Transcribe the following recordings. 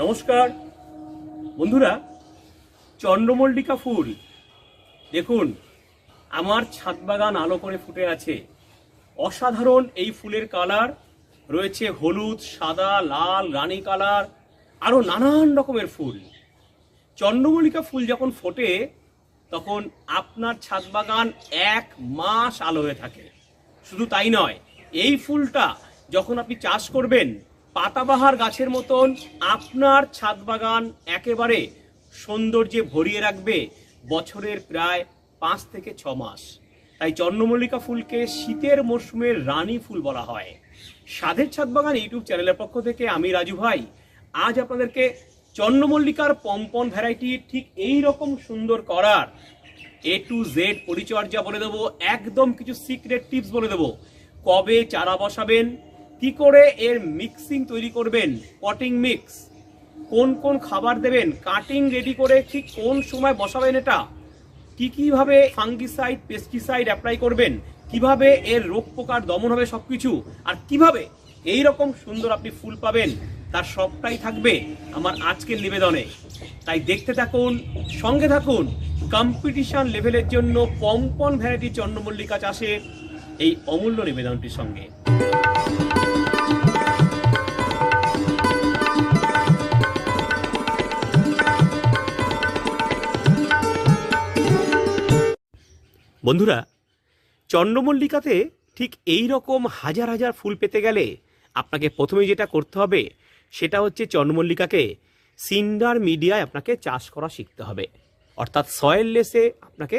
নমস্কার। বন্ধুরা, চন্দ্রমল্লিকা ফুল। দেখুন, আমার ছাদ বাগান আলো করে ফুটে আছে। অসাধারণ এই ফুলের কালার। রয়েছে হলুদ, সাদা, লাল, রানী কালার আরও নানান রকমের ফুল। চন্দ্রমল্লিকা ফুল যখন ফোটে, তখন আপনার ছাদ বাগান এক মাস আলো হয়ে থাকে। শুধু তাই নয়, এই ফুলটা যখন আপনি চাষ করবেন পাতাবাহার গাছের মতন আপনার ছাদ বাগান একেবারে সৌন্দর্যে ভরিয়ে রাখবে বছরের প্রায় পাঁচ থেকে ছ মাস। তাই চন্দ্রমল্লিকা ফুলকে শীতের মরশুমের রানী ফুল বলা হয়। সাধের ছাদ বাগান ইউটিউব চ্যানেলের পক্ষ থেকে আমি রাজু ভাই। আজ আপনাদেরকে চন্দ্রমল্লিকার পম্পন ভ্যারাইটি ঠিক এই রকম সুন্দর করার এ টু জেড পরিচর্যা বলে দেবো। একদম কিছু সিক্রেট টিপস বলে দেবো। কবে চারা বসাবেন কি করে এর মিক্সিং তৈরি করবেন? পটিং মিক্স কোন কোন খাবার দেবেন? কাটিং রেডি করে ঠিক কোন সময় বসাবেন এটা? কি কীভাবে ফাঙ্গিসাইড পেস্টিসাইড অ্যাপ্লাই করবেন? কীভাবে এর রোগ পোকার দমন হবে সব কিছু আর কীভাবে এই রকম সুন্দর আপনি ফুল পাবেন, তার সবটাই থাকবে আমার আজকের নিবেদনে। তাই দেখতে থাকুন, সঙ্গে থাকুন কম্পিটিশন লেভেলের জন্য পম্পন ভ্যারাইটি চন্দ্রমল্লিকা চাষের এই অমূল্য নিবেদনটির সঙ্গে। বন্ধুরা, চন্দ্রমল্লিকাতে ঠিক এই রকম হাজার হাজার ফুল পেতে গেলে আপনাকে প্রথমে যেটা করতে হবে, সেটা হচ্ছে চন্দ্রমল্লিকাকে সিন্ডার মিডিয়ায় আপনাকে চাষ করা শিখতে হবে। অর্থাৎ সয়েললেসে আপনাকে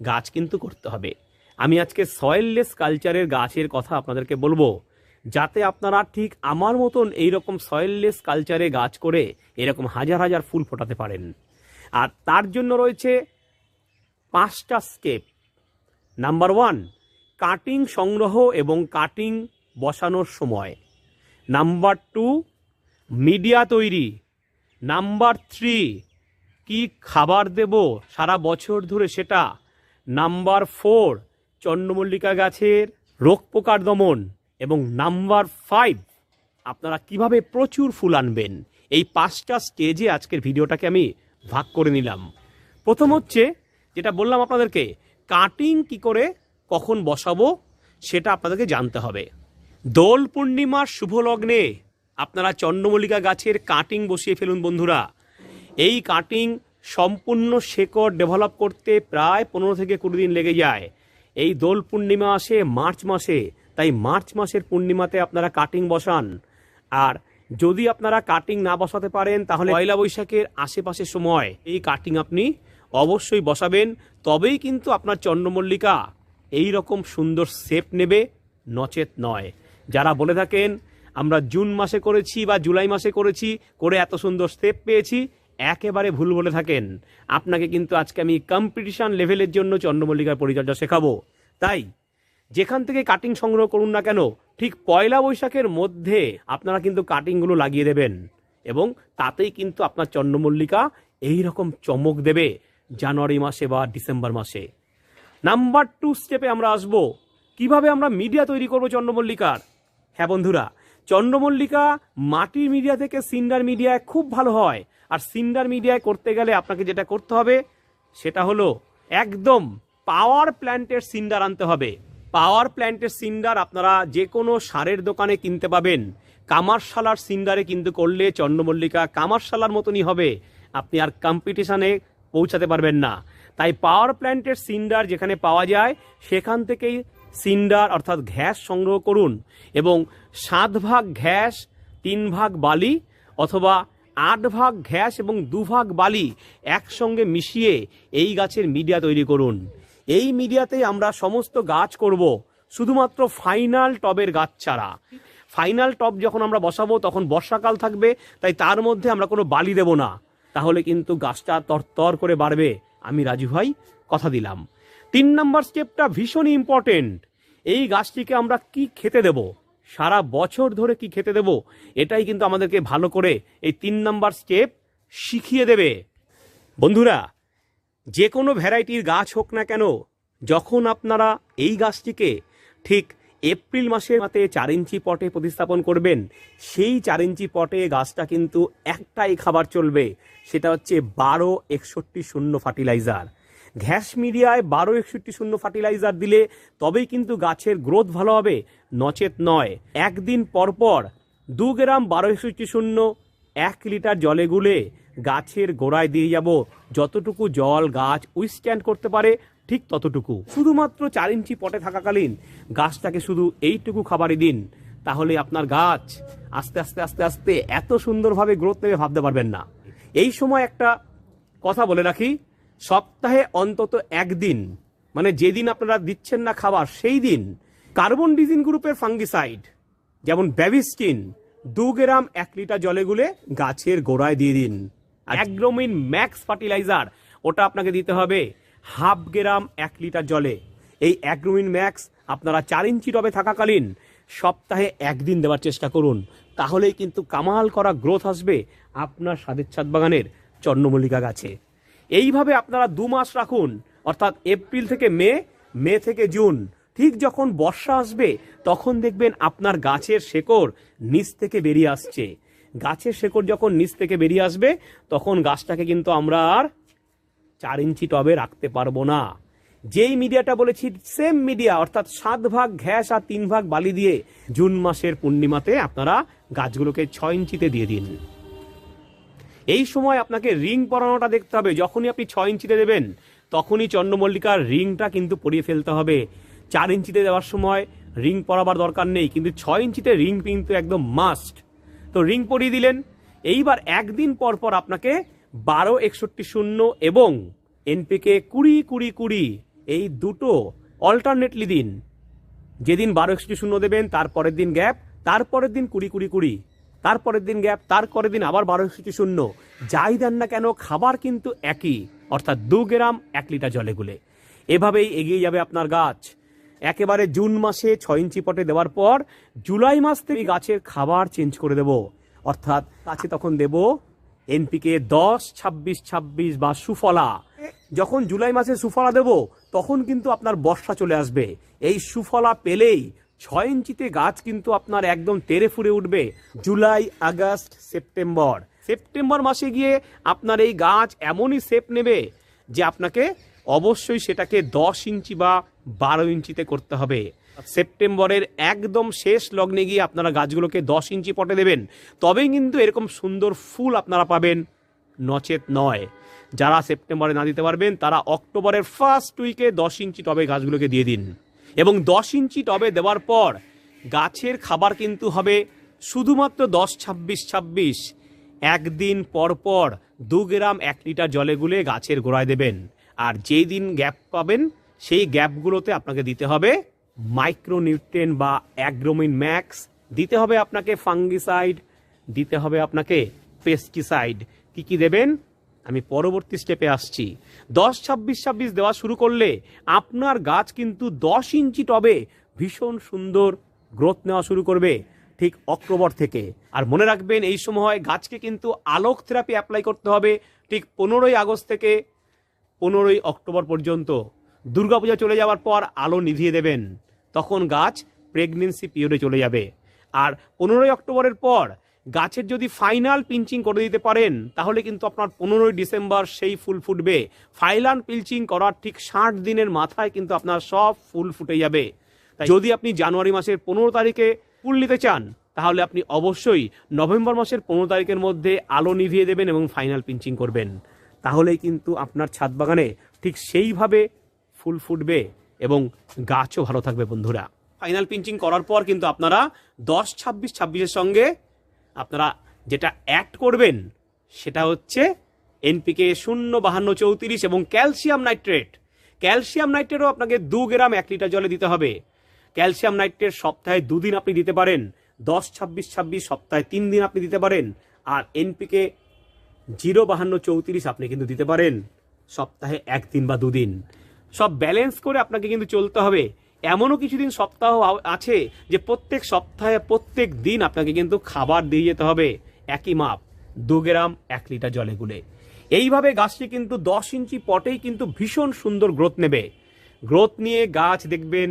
গাছ কিন্তু করতে হবে। আমি আজকে সয়েললেস কালচারের গাছের কথা আপনাদেরকে বলব, যাতে আপনারা ঠিক আমার মতন এই রকম সয়েললেস কালচারে গাছ করে এরকম হাজার হাজার ফুল ফোটাতে পারেন। আর তার জন্য রয়েছে পাঁচটা স্টেপ। নাম্বার ওয়ান কাটিং সংগ্রহ এবং কাটিং বসানোর সময়। নাম্বার টু মিডিয়া তৈরি। নাম্বার থ্রি কি খাবার দেব সারা বছর ধরে সেটা। নাম্বার ফোর চন্দ্রমল্লিকা গাছের রোগ পোকার দমন। এবং নাম্বার ফাইভ আপনারা কীভাবে প্রচুর ফুল আনবেন। এই পাঁচটা স্টেজে আজকের ভিডিওটাকে আমি ভাগ করে নিলাম। প্রথম হচ্ছে, যেটা বললাম আপনাদেরকে কাটিং কি করে, কখন বসাবো, সেটা আপনাদেরকে জানতে হবে। দোল পূর্ণিমার শুভ লগ্নে আপনারা চন্দ্রমল্লিকা গাছের কাটিং বসিয়ে ফেলুন বন্ধুরা। এই কাটিং সম্পূর্ণ শেকড় ডেভেলপ করতে প্রায় পনেরো থেকে কুড়ি দিন লেগে যায়। এই দোল পূর্ণিমা আসে মার্চ মাসে, তাই মার্চ মাসের পূর্ণিমাতে আপনারা কাটিং বসান। আর যদি আপনারা কাটিং না বসাতে পারেন, তাহলে পয়লা বৈশাখের আশেপাশের সময় এই কাটিং আপনি অবশ্যই বসাবেন। তবেই কিন্তু আপনার চন্দ্রমল্লিকা এই রকম সুন্দর শেপ নেবে, নচেত নয়। যারা বলে থাকেন, আমরা জুন মাসে করেছি বা জুলাই মাসে করেছি, করে এত সুন্দর শেপ পেয়েছি, একেবারে ভুল বলে থাকেন। আপনাকে কিন্তু আজকে আমি কম্পিটিশান লেভেলের জন্য চন্দ্রমল্লিকার পরিচর্যা শেখাবো। তাই, যেখান থেকে কাটিং সংগ্রহ করুন না কেন, ঠিক পয়লা বৈশাখের মধ্যে আপনারা কিন্তু কাটিংগুলো লাগিয়ে দেবেন। এবং তাতেই কিন্তু আপনার চন্দ্রমল্লিকা এই রকম চমক দেবে। জানুয়ারি মাসে বা ডিসেম্বর মাসে। নাম্বার টু স্টেপে আমরা আসব, কীভাবে আমরা মিডিয়া তৈরি করব চন্দ্রমল্লিকার? হ্যাঁ বন্ধুরা, চন্দ্রমল্লিকা মাটির মিডিয়া থেকে সিন্ডার মিডিয়ায় খুব ভালো হয়। আর সিন্ডার মিডিয়ায় করতে গেলে আপনাকে যেটা করতে হবে, সেটা হলো একদম পাওয়ার প্ল্যান্টের সিন্ডার আনতে হবে। পাওয়ার প্ল্যান্টের সিন্ডার আপনারা যে কোনো সারের দোকানে কিনতে পাবেন। কামারশালার সিন্ডারে কিন্তু করলে চন্দ্রমল্লিকা কামারশালার মতনই হবে। আপনি আর কম্পিটিশনে পৌঁছাতে পারবেন না। তাই পাওয়ার প্ল্যান্টের সিন্ডার যেখানে পাওয়া যায়, সেখান থেকেই সিন্ডার অর্থাৎ ঘ্যাস সংগ্রহ করুন এবং সাত ভাগ ঘ্যাস তিন ভাগ বালি অথবা আট ভাগ ঘ্যাস এবং দু ভাগ বালি একসঙ্গে মিশিয়ে এই গাছের মিডিয়া তৈরি করুন। এই মিডিয়াতেই আমরা সমস্ত গাছ করব, শুধুমাত্র ফাইনাল টবের গাছ ছাড়া। ফাইনাল টব যখন আমরা বসাবো, তখন বর্ষাকাল থাকবে, তাই তার মধ্যে আমরা কোনো বালি দেব না। তাহলে কিন্তু গাছটা তরতর করে বাড়বে। আমি রাজু ভাই, কথা দিলাম। তিন নাম্বার স্টেপটা ভীষণই ইম্পর্টেন্ট এই গাছটিকে আমরা কি খেতে দেব? সারা বছর ধরে কি খেতে দেব? এটাই কিন্তু আমাদেরকে ভালো করে এই তিন নাম্বার স্টেপ শিখিয়ে দেবে। বন্ধুরা যে কোনো ভ্যারাইটির গাছ হোক না কেন, যখন আপনারা এই গাছটিকে ঠিক এপ্রিল মাসের মাতে চার ইঞ্চি পটে প্রতিস্থাপন করবেন। সেই চার ইঞ্চি পটে গাছটা কিন্তু একটাই খাবার চলবে। সেটা হচ্ছে বারো একষট্টি শূন্য ফার্টিলাইজার। ঘ্যাস মিডিয়ায় বারো একষট্টি শূন্য ফার্টিলাইজার দিলে তবেই কিন্তু গাছের গ্রোথ ভালো হবে, নচেত নয়। একদিন পরপর দু গ্রাম বারো একষট্টি শূন্য এক লিটার জলে গুলে গাছের গোড়ায় দিয়ে যাব। যতটুকু জল গাছ উইস্ট্যান্ড করতে পারে ঠিক ততটুকু। শুধুমাত্র চার ইঞ্চি পটে থাকাকালীন গাছটাকে শুধু এইটুকু খাবারই দিন। তাহলে আপনার গাছ আস্তে আস্তে আস্তে আস্তে এত সুন্দরভাবে গ্রোথ নেবে ভাবতে পারবেন না। এই সময় একটা কথা বলে রাখি সপ্তাহে অন্তত একদিন মানে যেদিন আপনারা দিচ্ছেন না খাবার সেই দিন কার্বন ডিজিন গ্রুপের ফাঙ্গিসাইড যেমন ব্যাবিস্টিন দু গ্রাম এক লিটার জলে গুলে গাছের গোড়ায় দিয়ে দিন। অ্যাগ্রোমিন ম্যাক্স ফার্টিলাইজার ওটা আপনাকে দিতে হবে। হাফ গ্রাম এক লিটার জলে। এই অ্যাগ্রোমিন ম্যাক্স আপনারা চার ইঞ্চি টবে থাকাকালীন সপ্তাহে একদিন দেওয়ার চেষ্টা করুন। তাহলেই কিন্তু কামাল করা গ্রোথ আসবে আপনার স্বাদের ছাদ বাগানের চন্দ্রমল্লিকা গাছে। এইভাবে আপনারা দু মাস রাখুন, অর্থাৎ এপ্রিল থেকে মে মে থেকে জুন। ঠিক যখন বর্ষা আসবে, তখন দেখবেন আপনার গাছের শেকড় নিচ থেকে বেরিয়ে আসছে। গাছের শেকড় যখন নিচ থেকে বেরিয়ে আসবে, তখন গাছটাকে কিন্তু আমরা আর চার ইঞ্চি টবে রাখতে পারব না। যেই মিডিয়াটা বলেছি সেম মিডিয়া অর্থাৎ সাত ভাগ ঘ্যাস আর তিন ভাগ বালি দিয়ে জুন মাসের পূর্ণিমাতে আপনারা গাছগুলোকে ছয় ইঞ্চিতে দিয়ে দিন। এই সময় আপনাকে রিং পরানোটা দেখতে হবে। যখনই আপনি ছয় ইঞ্চিতে দেবেন, তখনই চন্দ্রমল্লিকার রিংটা কিন্তু পরিয়ে ফেলতে হবে। চার ইঞ্চিতে দেওয়ার সময় রিং পরাবার দরকার নেই, কিন্তু ছয় ইঞ্চিতে রিং কিন্তু একদম মাস্ট তো রিং পরিয়ে দিলেন, এইবার একদিন পর পর আপনাকে বারো, একষট্টি, শূন্য এবং এনপিকে কুড়ি কুড়ি কুড়ি, এই দুটো অল্টারনেটলি দিন। যেদিন বারো, একষট্টি, শূন্য দেবেন তারপরের দিন গ্যাপ তারপরের দিন কুড়ি কুড়ি কুড়ি তারপরের দিন গ্যাপ তারপরের দিন আবার বারো, একষট্টি, শূন্য। যাই দেন না কেন, খাবার কিন্তু একই, অর্থাৎ দু গ্রাম, এক লিটার জলে গুলে। এভাবেই এগিয়ে যাবে আপনার গাছ। একেবারে জুন মাসে ছয় ইঞ্চি পটে দেওয়ার পর, জুলাই মাস থেকে গাছের খাবার চেঞ্জ করে দেব। অর্থাৎ গাছে তখন দেব এনপিকে দশ, ছাব্বিশ ছাব্বিশ বা সুফলা। যখন জুলাই মাসে সুফলা দেব, তখন কিন্তু আপনার বর্ষা চলে আসবে। এই সুফলা পেলেই ছয় ইঞ্চিতে গাছ কিন্তু আপনার একদম তেরে ফুরে উঠবে। July, August, September. সেপ্টেম্বর মাসে গিয়ে আপনার এই গাছ এমনই শেপ নেবে যে আপনাকে অবশ্যই সেটাকে দশ ইঞ্চি বা বারো ইঞ্চিতে করতে হবে। সেপ্টেম্বরের একদম শেষ লগ্নে গিয়ে আপনারা গাছগুলোকে দশ ইঞ্চি পটে দেবেন। তবেই কিন্তু এরকম সুন্দর ফুল আপনারা পাবেন। নচেত নয়। যারা সেপ্টেম্বরে না দিতে পারবেন, তারা অক্টোবরের ফার্স্ট উইকে দশ ইঞ্চি টবে গাছগুলোকে দিয়ে দিন। এবং দশ ইঞ্চি টবে দেওয়ার পর গাছের খাবার কিন্তু হবে শুধুমাত্র দশ ছাব্বিশ ছাব্বিশ। একদিন পর পর দু গ্রাম এক লিটার জলে গুলে গাছের গোড়ায় দেবেন। আর যেই দিন গ্যাপ পাবেন, সেই গ্যাপগুলোতে আপনাকে দিতে হবে মাইক্রোনিউট্রেন বা অ্যাগ্রোমিন ম্যাক্স, দিতে হবে আপনাকে ফাঙ্গিসাইড, দিতে হবে আপনাকে পেস্টিসাইড। কি কি দেবেন? আমি পরবর্তী স্টেপে আসছি। দশ, ছাব্বিশ ছাব্বিশ দেওয়া শুরু করলে আপনার গাছ কিন্তু দশ ইঞ্চি টবে ভীষণ সুন্দর গ্রোথ নেওয়া শুরু করবে ঠিক অক্টোবর থেকে। আর মনে রাখবেন, এই সময় গাছকে কিন্তু আলোক থেরাপি অ্যাপ্লাই করতে হবে ঠিক পনেরোই আগস্ট থেকে পনেরোই অক্টোবর পর্যন্ত। দুর্গাপূজা চলে যাওয়ার পর আলো নিভিয়ে দেবেন। তখন গাছ প্রেগনেন্সি পিরিয়ডে চলে যাবে। আর পনেরোই অক্টোবরের পর গাছের যদি ফাইনাল পিঞ্চিং করে দিতে পারেন, তাহলে কিন্তু আপনার পনেরোই ডিসেম্বর সেই ফুল ফুটবে। ফাইনাল পিঞ্চিং করার ঠিক ষাট দিনের মাথায় কিন্তু আপনার সব ফুল ফুটে যাবে। তাই যদি আপনি জানুয়ারি মাসের পনেরো তারিখে ফুল নিতে চান, তাহলে আপনি অবশ্যই নভেম্বর মাসের পনেরো তারিখের মধ্যে আলো নিভিয়ে দেবেন এবং ফাইনাল পিঞ্চিং করবেন। তাহলেই কিন্তু আপনার ছাদ বাগানে ঠিক সেইভাবে ফুল ফুটবে। এবং গাছও ভালো থাকবে, বন্ধুরা। ফাইনাল পিঞ্চিং করার পর কিন্তু আপনারা দশ, ছাব্বিশ, ছাব্বিশের সঙ্গে আপনারা যেটা অ্যাড করবেন, সেটা হচ্ছে এনপিকে শূন্য, বাহান্ন, চৌত্রিশ এবং ক্যালসিয়াম নাইট্রেট ক্যালসিয়াম নাইট্রেটও আপনাকে দু গ্রাম এক লিটার জলে দিতে হবে। ক্যালসিয়াম নাইট্রেট সপ্তাহে দুদিন আপনি দিতে পারেন। দশ, ছাব্বিশ ছাব্বিশ সপ্তাহে তিন দিন আপনি দিতে পারেন। আর এনপিকে জিরো, বাহান্ন, চৌত্রিশ আপনি কিন্তু দিতে পারেন। সপ্তাহে একদিন বা দুদিন। সব ব্যালেন্স করে আপনাকে কিন্তু চলতে হবে। এমনও কিছুদিন সপ্তাহ আছে যে প্রত্যেক সপ্তাহে, প্রত্যেক দিন আপনাকে কিন্তু খাবার দিয়ে যেতে হবে। একই মাপ, দু গ্রাম, এক লিটার জলে গুলে। এইভাবে গাছটি কিন্তু দশ ইঞ্চি পটেই কিন্তু ভীষণ সুন্দর গ্রোথ নেবে। গ্রোথ নিয়ে গাছ দেখবেন,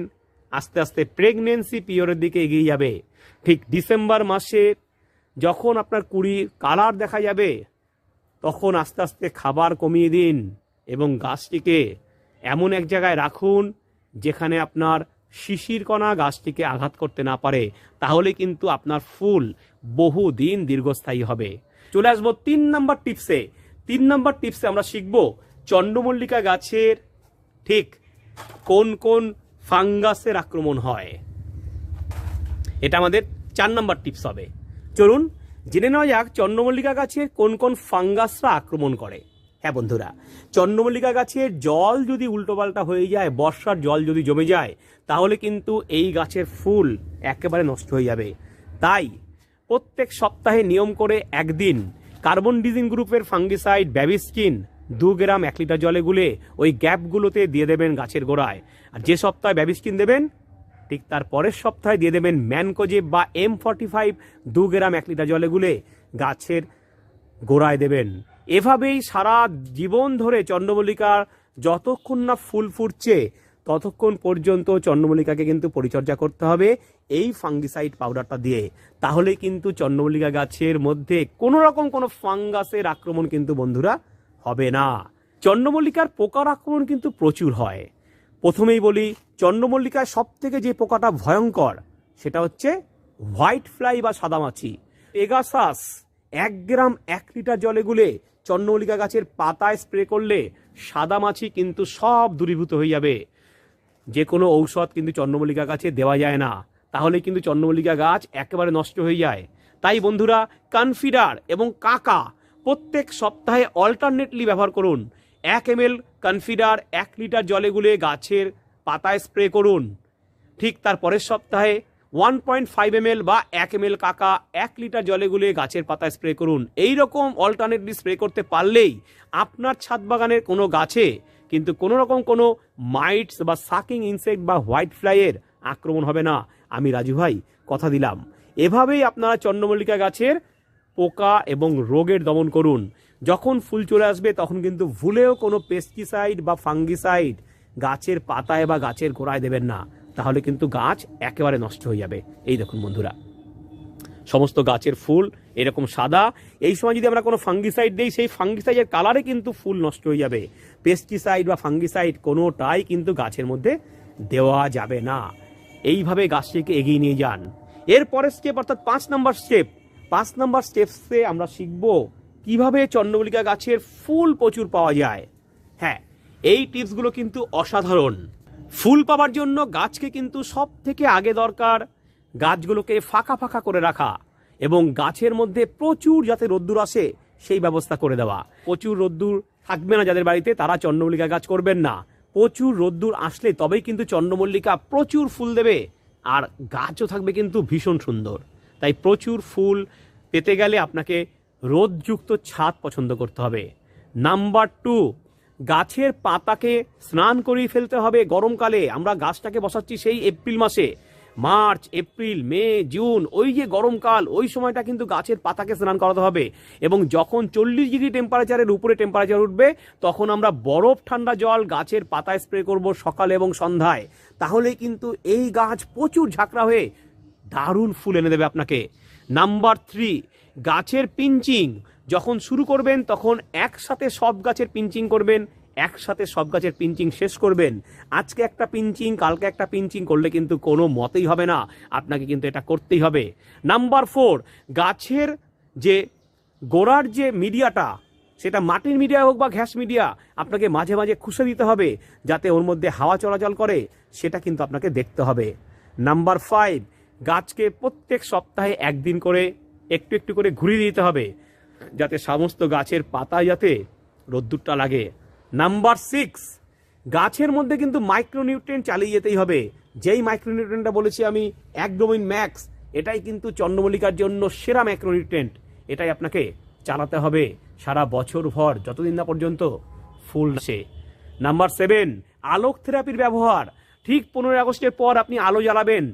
আস্তে আস্তে প্রেগনেন্সি পিরিয়ডের দিকে এগিয়ে যাবে। ঠিক ডিসেম্বর মাসে যখন আপনার কুড়ি কালার দেখা যাবে, তখন আস্তে আস্তে খাবার কমিয়ে দিন এবং গাছটিকে এমন এক জায়গায় রাখুন যেখানে আপনার শিশির কণা গাছটিকে আঘাত করতে না পারে। তাহলে কিন্তু আপনার ফুল বহু দিন দীর্ঘস্থায়ী হবে। চলে আসব তিন নাম্বার টিপসে তিন নাম্বার টিপসে আমরা শিখব চন্দ্রমল্লিকা গাছের ঠিক কোন কোন ফাঙ্গাসের আক্রমণ হয়। এটা আমাদের চার নম্বর টিপস হবে। চলুন জেনে নেওয়া যাক চন্দ্রমল্লিকা গাছের কোন কোন ফাঙ্গাসরা আক্রমণ করে। হ্যাঁ বন্ধুরা, চন্দ্রমল্লিকা গাছের জল যদি উল্টোপাল্টা হয়ে যায়, বর্ষার জল যদি জমে যায়, তাহলে কিন্তু এই গাছের ফুল একেবারে নষ্ট হয়ে যাবে। তাই প্রত্যেক সপ্তাহে নিয়ম করে একদিন কার্বন ডিজিন গ্রুপের ফাঙ্গিসাইড ব্যাবিস্কিন দু গ্রাম এক লিটার জলে গুলে ওই গ্যাপগুলোতে দিয়ে দেবেন গাছের গোড়ায়। আর যে সপ্তাহে ব্যাবিস্কিন দেবেন, ঠিক তার পরের সপ্তাহে দিয়ে দেবেন ম্যানকোজেব বা এম ফর্টি ফাইভ দু গ্রাম এক লিটার জলে গুলে গাছের গোড়ায় দেবেন। এভাবেই সারা জীবন ধরে চন্দ্রমল্লিকার যতক্ষণ না ফুল ফুটছে, ততক্ষণ পর্যন্ত চন্দ্রমল্লিকাকে কিন্তু পরিচর্যা করতে হবে এই ফাঙ্গিসাইড পাউডারটা দিয়ে। তাহলে কিন্তু চন্দ্রমল্লিকা গাছের মধ্যে কোনো রকম কোনো ফাঙ্গাসের আক্রমণ কিন্তু বন্ধুরা হবে না। চন্দ্রমল্লিকার পোকার আক্রমণ কিন্তু প্রচুর হয়। প্রথমেই বলি, চন্দ্রমল্লিকায় সব থেকে যে পোকাটা ভয়ঙ্কর, সেটা হচ্ছে হোয়াইট ফ্লাই বা সাদামাছি। পেগাসাস এক গ্রাম এক লিটার জলে গুলে চন্দ্রমল্লিকা গাছের পাতায় স্প্রে করলে সাদা মাছি কিন্তু সব দূরীভূত হয়ে যাবে। যে কোনো ঔষধ কিন্তু চন্দ্রমল্লিকা গাছে দেওয়া যায় না। তাহলে কিন্তু চন্দ্রমল্লিকা গাছ একেবারে নষ্ট হয়ে যায়। তাই বন্ধুরা, কনফিডার এবং কাকা প্রত্যেক সপ্তাহে অল্টারনেটলি ব্যবহার করুন। এক এম এল কনফিডার এক লিটার জলে গুলে গাছের পাতায় স্প্রে করুন। ঠিক তার পরের সপ্তাহে ওয়ান পয়েন্ট ফাইভ এম বা এক এম কাকা এক লিটার জলে গুলে গাছের পাতায় স্প্রে করুন। এই রকম অল্টারনেটলি স্প্রে করতে পারলেই আপনার ছাদ বাগানের কোনো গাছে কিন্তু কোনো রকম কোনো মাইটস বা সাকিং ইনসেক্ট বা হোয়াইট ফ্লাইয়ের আক্রমণ হবে না। আমি রাজু ভাই, কথা দিলাম। এভাবেই আপনারা চন্দ্রমল্লিকা গাছের পোকা এবং রোগের দমন করুন। যখন ফুল চলে আসবে তখন কিন্তু ভুলেও কোনো পেস্টিসাইড বা ফাঙ্গিসাইড গাছের পাতায় বা গাছের গোড়ায় দেবেন না। তাহলে কিন্তু গাছ একেবারে নষ্ট হয়ে যাবে। এই দেখুন বন্ধুরা। সমস্ত গাছের ফুল এরকম সাদা। এই সময় যদি আমরা কোনো ফাঙ্গিসাইড দিই, সেই ফাঙ্গিসাইডের কালারে কিন্তু ফুল নষ্ট হয়ে যাবে। পেস্টিসাইড বা ফাঙ্গিসাইড কোনোটাই কিন্তু গাছের মধ্যে দেওয়া যাবে না। এইভাবে গাছটিকে এগিয়ে নিয়ে যান। এর পরের স্টেপ অর্থাৎ পাঁচ নাম্বার স্টেপ পাঁচ নাম্বার স্টেপসে আমরা শিখব কীভাবে চন্দ্রমল্লিকা গাছের ফুল প্রচুর পাওয়া যায়। হ্যাঁ এই টিপসগুলো কিন্তু অসাধারণ। ফুল পাওয়ার জন্য গাছকে কিন্তু সব থেকে আগে দরকার গাছগুলোকে ফাঁকা ফাঁকা করে রাখা এবং গাছের মধ্যে প্রচুর যাতে রোদ্দুর আসে, সেই ব্যবস্থা করে দেওয়া। প্রচুর রোদ্দুর থাকবে না যাদের বাড়িতে, তারা চন্দ্রমল্লিকা গাছ করবেন না। প্রচুর রোদ্দুর আসলে তবেই কিন্তু চন্দ্রমল্লিকা প্রচুর ফুল দেবে আর গাছও থাকবে কিন্তু ভীষণ সুন্দর। তাই প্রচুর ফুল পেতে গেলে আপনাকে রোদযুক্ত ছাদ পছন্দ করতে হবে। নাম্বার টু গাছের পাতাকে স্নান করিয়ে ফেলতে হবে গরমকালে। আমরা গাছটাকে বসাচ্ছি সেই এপ্রিল মাসে। মার্চ, এপ্রিল, মে, জুন, ওই যে গরমকাল, ওই সময়টা কিন্তু গাছের পাতাকে স্নান করাতে হবে। এবং যখন চল্লিশ ডিগ্রি টেম্পারেচারের উপরে টেম্পারেচার উঠবে, তখন আমরা বরফ ঠান্ডা জল গাছের পাতায় স্প্রে করব সকালে এবং সন্ধ্যায়। তাহলে কিন্তু এই গাছ প্রচুর ঝাঁকড়া হয়ে দারুণ ফুল এনে দেবে আপনাকে। নাম্বার থ্রি গাছের পিঞ্চিং। যখন শুরু করবেন, তখন একসাথে সব গাছের পিঞ্চিং করবেন, একসাথে সব গাছের পিঞ্চিং শেষ করবেন। আজকে একটা পিঞ্চিং কালকে একটা পিঞ্চিং করলে কিন্তু কোনো মতেই হবে না, আপনাকে কিন্তু এটা করতেই হবে। নাম্বার ফোর, গাছের যে গোড়ার যে মিডিয়াটা, সেটা মাটির মিডিয়া হোক বা ঘ্যাস মিডিয়া, আপনাকে মাঝে মাঝে খুশে দিতে হবে, যাতে ওর মধ্যে হাওয়া চলাচল করে, সেটা কিন্তু আপনাকে দেখতে হবে। নাম্বার ফাইভ, গাছকে প্রত্যেক সপ্তাহে একদিন করে, একটু একটু করে ঘুরিয়ে দিতে হবে। যাতে সমস্ত গাছের পাতায় যাতে রোদ্দুরটা লাগে। নাম্বার সিক্স গাছের মধ্যে কিন্তু মাইক্রোনিউট্রিয়েন্ট চালিয়ে যেতেই হবে। যেই মাইক্রোনিউট্রিয়েন্টটা বলেছি আমি একডোমিন ম্যাক্স এটাই কিন্তু চন্দ্রমল্লিকার জন্য সেরা মাইক্রোনিউট্রিয়েন্ট এটাই আপনাকে চালাতে হবে সারা বছর ভর, যতদিন না পর্যন্ত ফুল আসে। নাম্বার সেভেন আলোক থেরাপির ব্যবহার। ঠিক পনেরোই আগস্টের পর আপনি আলো জ্বালাবেন।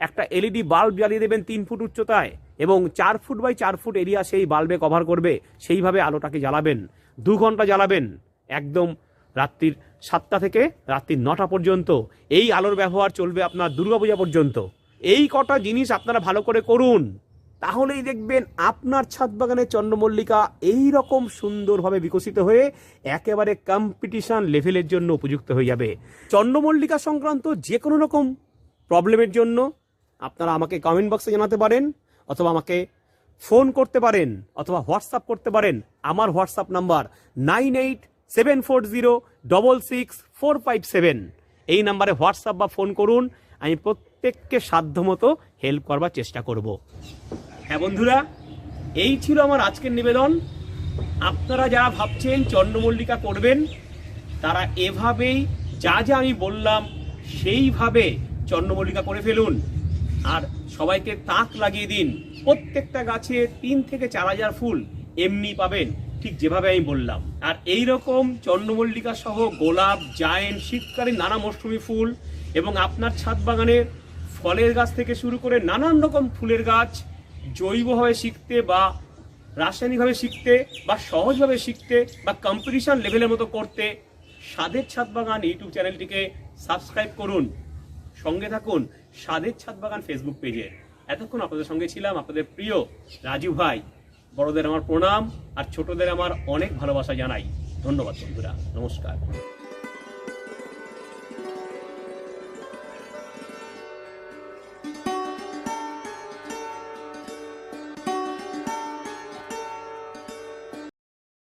একটা এলইডি বাল্ব জ্বালিয়ে দেবেন তিন ফুট উচ্চতায়। এবং চার ফুট বাই চার ফুট এরিয়া সেই বাল্বে কভার করবে, সেইভাবে আলোটাকে জ্বালাবেন। দু ঘণ্টা জ্বালাবেন, একদম রাত্রির সাতটা থেকে রাত্রি নটা পর্যন্ত। এই আলোর ব্যবহার চলবে আপনার দুর্গাপূজা পর্যন্ত। এই কটা জিনিস আপনারা ভালো করে করুন, তাহলেই দেখবেন আপনার ছাদ বাগানে চন্দ্রমল্লিকা এই রকম সুন্দরভাবে বিকশিত হয়ে একেবারে কম্পিটিশান লেভেলের জন্য উপযুক্ত হয়ে যাবে। চন্দ্রমল্লিকা সংক্রান্ত যে কোনো রকম প্রবলেমের জন্য আপনারা আমাকে কমেন্ট বক্সে জানাতে পারেন। অথবা আমাকে ফোন করতে পারেন, অথবা হোয়াটসঅ্যাপ করতে পারেন। আমার WhatsApp number nine eight seven four zero double six four five seven. এই নাম্বারে হোয়াটসঅ্যাপ বা ফোন করুন, আমি প্রত্যেককে সাধ্যমতো হেল্প করবার চেষ্টা করব। হ্যাঁ বন্ধুরা, এই ছিল আমার আজকের নিবেদন। আপনারা যারা ভাবছেন চন্দ্রমল্লিকা করবেন, তারা এভাবেই যা যা আমি বললাম, সেইভাবে চন্দ্রমল্লিকা করে ফেলুন। আর সবাইকে তাক লাগিয়ে দিন। প্রত্যেকটা গাছে তিন থেকে চার হাজার ফুল এমনি পাবেন, ঠিক যেভাবে আমি বললাম। আর এই রকম চন্দ্রমল্লিকা সহ গোলাপ, জায়েন্ট শীতকালীন নানা মৌসুমি ফুল এবং আপনার ছাদ বাগানের ফলের গাছ থেকে শুরু করে নানান রকম ফুলের গাছ জৈবভাবে শিখতে বা রাসায়নিকভাবে শিখতে বা সহজভাবে শিখতে বা কম্পিটিশন লেভেলের মতো করতে, স্বাদের ছাদ বাগান ইউটিউব চ্যানেলটিকে সাবস্ক্রাইব করুন। সঙ্গে থাকুন স্বাদের ছাদ বাগান ফেসবুক পেজে এতক্ষণ আপনাদের সঙ্গে ছিলাম আপনাদের প্রিয় রাজু ভাই। বড়দের আমার প্রণাম আর ছোটদের আমার অনেক ভালোবাসা জানাই। ধন্যবাদ বন্ধুরা। নমস্কার।